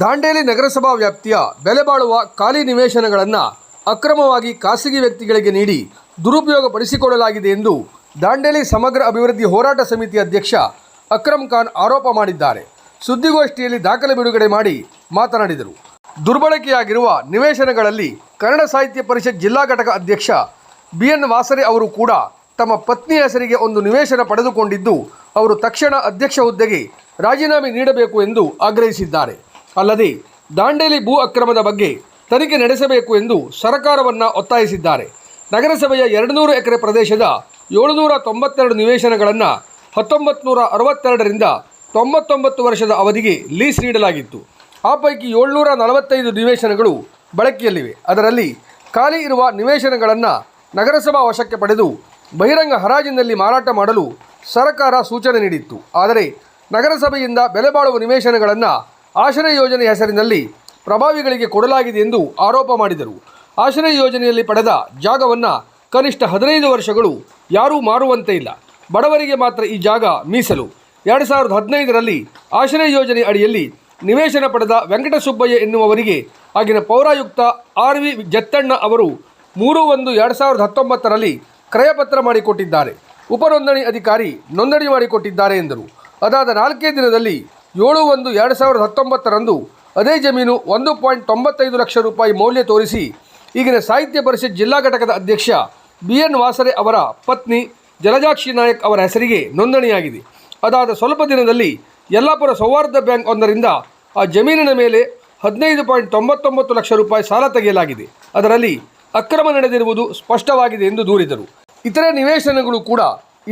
ದಾಂಡೇಲಿ ನಗರಸಭಾ ವ್ಯಾಪ್ತಿಯ ಬೆಲೆ ಬಾಳುವ ಖಾಲಿ ನಿವೇಶನಗಳನ್ನು ಅಕ್ರಮವಾಗಿ ಖಾಸಗಿ ವ್ಯಕ್ತಿಗಳಿಗೆ ನೀಡಿ ದುರುಪಯೋಗ ಪಡಿಸಿಕೊಳ್ಳಲಾಗಿದೆ ಎಂದು ದಾಂಡೇಲಿ ಸಮಗ್ರ ಅಭಿವೃದ್ಧಿ ಹೋರಾಟ ಸಮಿತಿ ಅಧ್ಯಕ್ಷ ಅಕ್ರಮ್ ಖಾನ್ ಆರೋಪ ಮಾಡಿದ್ದಾರೆ. ಸುದ್ದಿಗೋಷ್ಠಿಯಲ್ಲಿ ದಾಖಲೆ ಬಿಡುಗಡೆ ಮಾಡಿ ಮಾತನಾಡಿದರು. ದುರ್ಬಳಕೆಯಾಗಿರುವ ನಿವೇಶನಗಳಲ್ಲಿ ಕನ್ನಡ ಸಾಹಿತ್ಯ ಪರಿಷತ್ ಜಿಲ್ಲಾ ಘಟಕ ಅಧ್ಯಕ್ಷ ಬಿ ಎನ್ ವಾಸರೆ ಅವರು ಕೂಡ ತಮ್ಮ ಪತ್ನಿ ಹೆಸರಿಗೆ ಒಂದು ನಿವೇಶನ ಪಡೆದುಕೊಂಡಿದ್ದು, ಅವರು ತಕ್ಷಣ ಅಧ್ಯಕ್ಷ ಹುದ್ದೆಗೆ ರಾಜೀನಾಮೆ ನೀಡಬೇಕು ಎಂದು ಆಗ್ರಹಿಸಿದ್ದಾರೆ. ಅಲ್ಲದೆ ದಾಂಡೇಲಿ ಭೂ ಅಕ್ರಮದ ಬಗ್ಗೆ ತನಿಖೆ ನಡೆಸಬೇಕು ಎಂದು ಸರ್ಕಾರವನ್ನು ಒತ್ತಾಯಿಸಿದ್ದಾರೆ. ನಗರಸಭೆಯ ಎರಡುನೂರು ಎಕರೆ ಪ್ರದೇಶದ ಏಳುನೂರ ತೊಂಬತ್ತೆರಡು ನಿವೇಶನಗಳನ್ನು ಹತ್ತೊಂಬತ್ತು ನೂರ ಅರವತ್ತೆರಡರಿಂದ ತೊಂಬತ್ತೊಂಬತ್ತು ವರ್ಷದ ಅವಧಿಗೆ ಲೀಸ್ ನೀಡಲಾಗಿತ್ತು. ಆ ಪೈಕಿ ಏಳ್ನೂರ ನಲವತ್ತೈದು ನಿವೇಶನಗಳು ಬಳಕೆಯಲ್ಲಿವೆ. ಅದರಲ್ಲಿ ಖಾಲಿ ಇರುವ ನಿವೇಶನಗಳನ್ನು ನಗರಸಭಾ ವಶಕ್ಕೆ ಪಡೆದು ಬಹಿರಂಗ ಹರಾಜಿನಲ್ಲಿ ಮಾರಾಟ ಮಾಡಲು ಸರ್ಕಾರ ಸೂಚನೆ ನೀಡಿತ್ತು. ಆದರೆ ನಗರಸಭೆಯಿಂದ ಬೆಲೆ ಬಾಳುವ ನಿವೇಶನಗಳನ್ನು ಆಶ್ರಯ ಯೋಜನೆ ಹೆಸರಿನಲ್ಲಿ ಪ್ರಭಾವಿಗಳಿಗೆ ಕೊಡಲಾಗಿದೆ ಎಂದು ಆರೋಪ ಮಾಡಿದರು. ಆಶ್ರಯ ಯೋಜನೆಯಲ್ಲಿ ಪಡೆದ ಜಾಗವನ್ನು ಕನಿಷ್ಠ ಹದಿನೈದು ವರ್ಷಗಳು ಯಾರೂ ಮಾರುವಂತೆ ಇಲ್ಲ. ಬಡವರಿಗೆ ಮಾತ್ರ ಈ ಜಾಗ ಮೀಸಲು. ಎರಡು ಸಾವಿರದ ಹದಿನೈದರಲ್ಲಿ ಆಶ್ರಯ ಯೋಜನೆ ಅಡಿಯಲ್ಲಿ ನಿವೇಶನ ಪಡೆದ ವೆಂಕಟಸುಬ್ಬಯ್ಯ ಎನ್ನುವವರಿಗೆ ಆಗಿನ ಪೌರಾಯುಕ್ತ ಆರ್ ವಿ ಜತ್ತಣ್ಣ ಅವರು ಮೂರು ಒಂದು ಎರಡು ಸಾವಿರದ ಹತ್ತೊಂಬತ್ತರಲ್ಲಿ ಕ್ರಯಪತ್ರ ಮಾಡಿಕೊಟ್ಟಿದ್ದಾರೆ. ಉಪನೋಂದಣಿ ಅಧಿಕಾರಿ ನೋಂದಣಿ ಮಾಡಿಕೊಟ್ಟಿದ್ದಾರೆ ಎಂದರು. ಅದಾದ ನಾಲ್ಕೇ ದಿನದಲ್ಲಿ ಏಳು ಒಂದು ಎರಡು ಸಾವಿರದ ಹತ್ತೊಂಬತ್ತರಂದು ಅದೇ ಜಮೀನು ಒಂದು ಪಾಯಿಂಟ್ ತೊಂಬತ್ತೈದು ಲಕ್ಷ ರೂಪಾಯಿ ಮೌಲ್ಯ ತೋರಿಸಿ ಈಗಿನ ಸಾಹಿತ್ಯ ಪರಿಷತ್ ಜಿಲ್ಲಾ ಘಟಕದ ಅಧ್ಯಕ್ಷ ಬಿ ಎನ್ ವಾಸರೆ ಅವರ ಪತ್ನಿ ಜಲಜಾಕ್ಷಿ ನಾಯಕ್ ಅವರ ಹೆಸರಿಗೆ ನೋಂದಣಿಯಾಗಿದೆ. ಅದಾದ ಸ್ವಲ್ಪ ದಿನದಲ್ಲಿ ಯಲ್ಲಾಪುರ ಸೌಹಾರ್ದ ಬ್ಯಾಂಕ್ ಒಂದರಿಂದ ಆ ಜಮೀನಿನ ಮೇಲೆ ಹದಿನೈದು ಪಾಯಿಂಟ್ ತೊಂಬತ್ತೊಂಬತ್ತು ಲಕ್ಷ ರೂಪಾಯಿ ಸಾಲ ತೆಗೆಯಲಾಗಿದೆ. ಅದರಲ್ಲಿ ಅಕ್ರಮ ನಡೆದಿರುವುದು ಸ್ಪಷ್ಟವಾಗಿದೆ ಎಂದು ದೂರಿದರು. ಇತರೆ ನಿವೇಶನಗಳು ಕೂಡ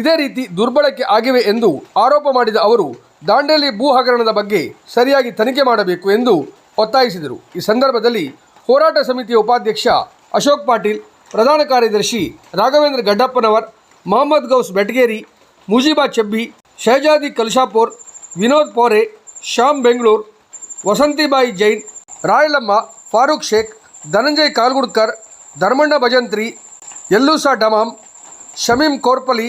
ಇದೇ ರೀತಿ ದುರ್ಬಳಕೆ ಆಗಿವೆ ಎಂದು ಆರೋಪ ಮಾಡಿದ ಅವರು ದಾಂಡೇಲಿ ಭೂ ಹಗರಣದ ಬಗ್ಗೆ ಸರಿಯಾಗಿ ತನಿಖೆ ಮಾಡಬೇಕು ಎಂದು ಒತ್ತಾಯಿಸಿದರು. ಈ ಸಂದರ್ಭದಲ್ಲಿ ಹೋರಾಟ ಸಮಿತಿಯ ಉಪಾಧ್ಯಕ್ಷ ಅಶೋಕ್ ಪಾಟೀಲ್, ಪ್ರಧಾನ ಕಾರ್ಯದರ್ಶಿ ರಾಘವೇಂದ್ರ ಗಡ್ಡಪ್ಪನವರ್, ಮೊಹಮ್ಮದ್ ಗೌಸ್ ಬೆಟ್ಗೇರಿ, ಮುಜೀಬಾ ಚೆಬ್ಬಿ, ಶಹಜಾದಿ ಕಲ್ಶಾಪೋರ್ ವಿನೋದ್ ಪೋರೆ, ಶ್ಯಾಮ್ ಬೆಂಗಳೂರು, ವಸಂತಿಬಾಯಿ ಜೈನ್, ರಾಯಲಮ್ಮ, ಫಾರೂಕ್ ಶೇಖ್, ಧನಂಜಯ್ ಕಾಲ್ಗುಡ್ಕರ್, ಧರ್ಮಣ್ಣ ಭಜಂತ್ರಿ, ಯಲ್ಲೂಸಾ ಡಮಾಮ್ ಶಮೀಮ್ ಕೋರ್ಪಲಿ,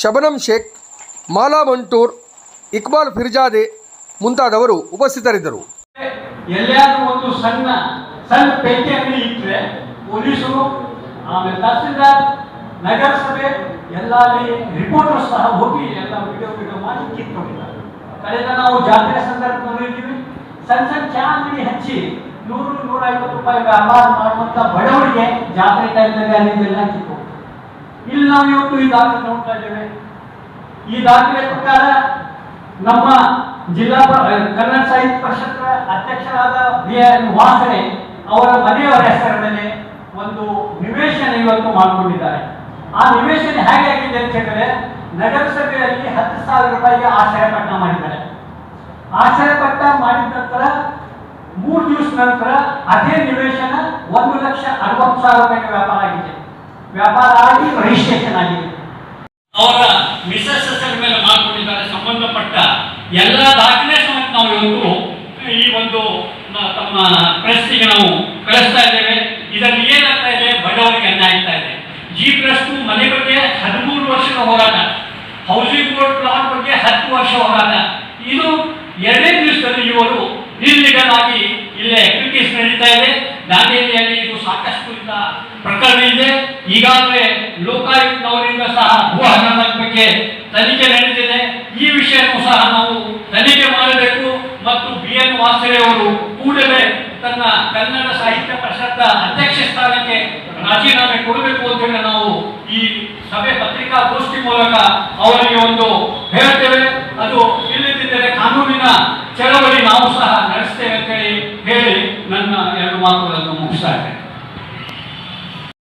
ಶಬನಂ ಶೇಖ್, ಮಾಲಾ ಮಂಟೂರ್ ಇಕ್ಬಾಲ್ ಫಿರ್ಜಾದೆ ಮುಂತಾದವರು ಉಪಸ್ಥಿತರಿದ್ದರು. ಎಲ್ಲಾದ್ರೂ ಒಂದು ಸಣ್ಣ ಸಣ್ಣ ಪೆಟ್ಟಿ ಅಂಗಡಿ ಇಟ್ಟರೆ ಪೊಲೀಸರು, ಆಮೇಲೆ ತಹಸೀಲ್ದಾರ್, ನಗರಸಭೆ ಎಲ್ಲ ಅಲ್ಲಿ ರಿಪೋರ್ಟರ್ ಸಹ ಹೋಗಿ ಎಲ್ಲ ವಿಡಿಯೋ ವಿಡಿಯೋ ಮಾಡಿ ಕಿತ್ಕೊಂಡಿದ್ದಾರೆ ಕಳೆದ ನಾವು ಜಾತ್ರೆ ಸಂದರ್ಭ ನೋಡಿದ್ದೀವಿ ಸಣ್ಣ ಸಣ್ಣ ಚಾ ಅಂಗಡಿ ಹಚ್ಚಿ ನೂರು ನೂರ ಐವತ್ತು ರೂಪಾಯಿ ವ್ಯಾಪಾರ ಮಾಡುವಂತ ಬಡವರಿಗೆ ಜಾತ್ರೆ ಟೈಮ್ನಲ್ಲಿ ಅಲ್ಲಿಂದೆಲ್ಲ ಕಿತ್ತು ಇಲ್ಲಿ ನಾವು ಇವತ್ತು ಈ ದಾಖಲೆ ನೋಡ್ತಾ ಇದ್ದೇವೆ. ಈ ದಾಖಲೆ ಪ್ರಕಾರ ನಮ್ಮ ಜಿಲ್ಲಾ ಕನ್ನಡ ಸಾಹಿತ್ಯ ಪರಿಷತ್ ಅಧ್ಯಕ್ಷರಾದ ಬಿ ಎನ್ ವಾಸನೆ ಅವರ ಮನೆಯವರ ಹೆಸರಿನಲ್ಲಿ ಒಂದು ನಿವೇಶನ ಇವತ್ತು ಮಾಡಿಕೊಂಡಿದ್ದಾರೆ. ಆ ನಿವೇಶನ ಹೇಗೆ ಆಗಿದೆ ಅಂತ ಹೇಳಿದ್ರೆ, ನಗರಸಭೆಯಲ್ಲಿ ಹತ್ತು ಸಾವಿರ ರೂಪಾಯಿಗೆ ಆಶ್ರಯ ಪಟ್ಟ ಮಾಡಿದ್ದಾರೆ. ಆಶ್ರಯ ಪಟ್ಟ ಮಾಡಿದ ನಂತರ ಮೂರು ದಿವಸ ನಂತರ ಅದೇ ನಿವೇಶನ ಒಂದು ಲಕ್ಷ ಅರವತ್ತು ಸಾವಿರ ರೂಪಾಯಿಗೆ ವ್ಯಾಪಾರ ಆಗಿದೆ. ವ್ಯಾಪಾರ ಆಗಿ ರಿಜಿಸ್ಟ್ರೇಷನ್ ಆಗಿದೆ. ಅವರ ಮಿಸಸ್ ಹೆಸರ ಮೇಲೆ ಮಾಡಿಕೊಂಡಿದ್ದಾರೆ, ಸಂಬಂಧಪಟ್ಟ ಎಲ್ಲ ದಾಖಲೆ ಸಮೇತ ನಾವು ಇವತ್ತು, ಈ ಒಂದು ತಮ್ಮ ಪ್ರೆಸ್ಗೆ ನಾವು ಕಳಿಸ್ತಾ ಇದ್ದೇವೆ. ಇದರಲ್ಲಿ ಏನಾಗ್ತಾ ಇದೆ? ಬಡವರಿಗೆ ಅನ್ಯಾಯ ಆಗ್ತಾ ಇದೆ. ಜಿ ಪ್ಲಸ್ ಮನೆ ಬಗ್ಗೆ ಹದಿಮೂರು ವರ್ಷದ ಹೋರಾಟ. ಹೌಸಿಂಗ್ ಬೋರ್ಡ್ ಪ್ಲಾನ್ ಬಗ್ಗೆ ಹತ್ತು ವರ್ಷ ಹೋರಾಟ. ಇದು ಎರಡನೇ ದಿವಸದಲ್ಲಿ ಇವರು ಇಲ್ಲಿಗಲ್ ಆಗಿ ಇಲ್ಲೇ ಅಪ್ಲಿಕೇಶನ್ ನಡೀತಾ ಇದೆ. ದಾಂಡೇಲಿಯಲ್ಲಿ ಇದು ಸಾಕಷ್ಟು ಪ್ರಕರಣ ಇದೆ. ಈಗಾಗಲೇ ಲೋಕಾಯುಕ್ತವರಿಂದ ಸಹ ಭೂ ಹಗರಣದ ಬಗ್ಗೆ ತನಿಖೆ ನಡೆದಿದೆ. ಈ ವಿಷಯವನ್ನು ಸಹ ನಾವು ತನಿಖೆ ಮಾಡಬೇಕು ಮತ್ತು ಬಿ ಎನ್ ವಾಸರೆ ಅವರು ಕೂಡಲೇ ತನ್ನ ಕನ್ನಡ ಸಾಹಿತ್ಯ ಪರಿಷತ್ತ ಅಧ್ಯಕ್ಷ ಸ್ಥಾನಕ್ಕೆ ರಾಜೀನಾಮೆ ಕೊಡಬೇಕು ಅಂತ ಹೇಳಿ ನಾವು ಈ ಸಭೆ ಪತ್ರಿಕಾಗೋಷ್ಠಿ ಮೂಲಕ ಅವರಿಗೆ ಒಂದು ಹೇಳ್ತೇವೆ. ಅದು ಇಲ್ಲದಿದ್ದರೆ ಕಾನೂನಿನ ಚಳವಳಿ ನಾವು ಸಹ ನಡೆಸ್ತೇವೆ ಅಂತ ಹೇಳಿ ಹೇಳಿ ನನ್ನ ಎರಡು ಮಾತುಗಳನ್ನು ಮುಗಿಸ್ತಾ ಇದ್ದೇನೆ.